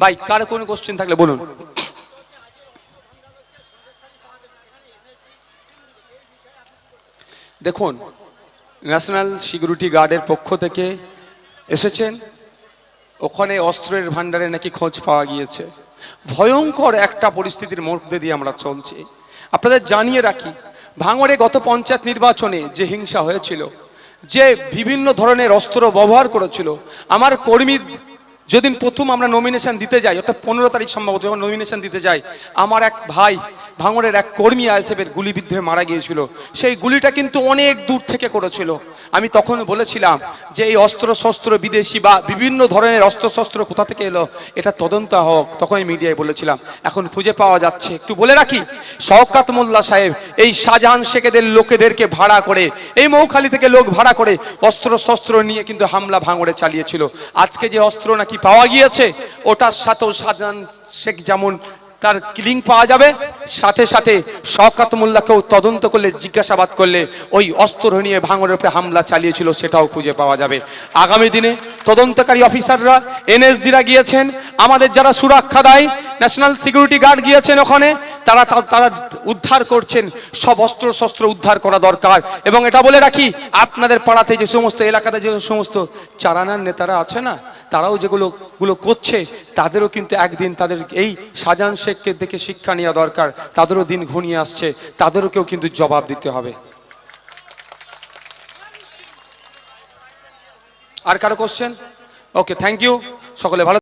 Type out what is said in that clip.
ভাই, কার কোনো কোশ্চেন থাকলে বলুন? দেখুন ন্যাশনাল সিকিউরিটি গার্ডের পক্ষ থেকে এসেছেন। ওখানে অস্ত্রের ভাণ্ডারে নাকি খোঁজ পাওয়া গিয়েছে। ভয়ঙ্কর একটা পরিস্থিতির মধ্যে দিয়ে আমরা চলছি। আপনাদের জানিয়ে রাখি, ভাঙড়ে গত পঞ্চায়েত নির্বাচনে যে হিংসা হয়েছিল, যে বিভিন্ন ধরনের অস্ত্র ব্যবহার করেছিল, আমার কর্মী যেদিন প্রথম আমরা নমিনেশন দিতে যাই, অর্থাৎ পনেরো তারিখ সম্ভবত যখন নমিনেশন দিতে যাই, আমার এক ভাই ভাঙড়ের এক কর্মী আইএসএফের গুলিবিদ্ধ হয়ে মারা গিয়েছিল। সেই গুলিটা কিন্তু অনেক দূর থেকে করেছিল। আমি তখন বলেছিলাম যে এই অস্ত্র শস্ত্র বিদেশি বা বিভিন্ন ধরনের অস্ত্র শস্ত্র কোথা থেকে এলো, এটা তদন্ত হোক। তখন আমি মিডিয়ায় বলেছিলাম, এখন খুঁজে পাওয়া যাচ্ছে। একটু বলে রাখি, শওকাত মোল্লা সাহেব, এই শাহজাহান শেখেদের লোকেদেরকে ভাড়া করে, এই মৌখালি থেকে লোক ভাড়া করে অস্ত্র শস্ত্র নিয়ে কিন্তু হামলা ভাঙড়ে চালিয়েছিল। আজকে যে অস্ত্র নাকি পাওয়া গিয়েছে? ওটার সাথেও শাহজাহান শেখ যেমন তার ক্লিং পাওয়া যাবে, সাথে সাথে শওকাত মোল্লাকেও তদন্ত করলে, জিজ্ঞাসাবাদ করলে ওই অস্ত্র নিয়ে ভাঙড়ের উপরে হামলা চালিয়েছিল, সেটাও খুঁজে পাওয়া যাবে। আগামী দিনে তদন্তকারী অফিসাররা, এনএসজিরা গিয়েছেন, আমাদের যারা সুরক্ষা দেয়, ন্যাশনাল সিকিউরিটি গার্ড গিয়েছেন ওখানে তারা তারা উদ্ধার করছেন, সব অস্ত্র শস্ত্র উদ্ধার করা দরকার। এবং এটা বলে রাখি, আপনাদের পাড়াতে যে সমস্ত, এলাকাতে যে সমস্ত চারানার নেতারা আছে না, তারাও যেগুলো গুলো করছে, তাদেরও কিন্তু একদিন তাদের এই শাহজাহান শেখকে দেখে শিক্ষা নেওয়া দরকার। তাদেরও দিন ঘনিয়ে আসছে, তাদেরকেও কিন্তু জবাব দিতে হবে। আর কারও কোশ্চেন ওকে থ্যাংক ইউ সকলে ভালো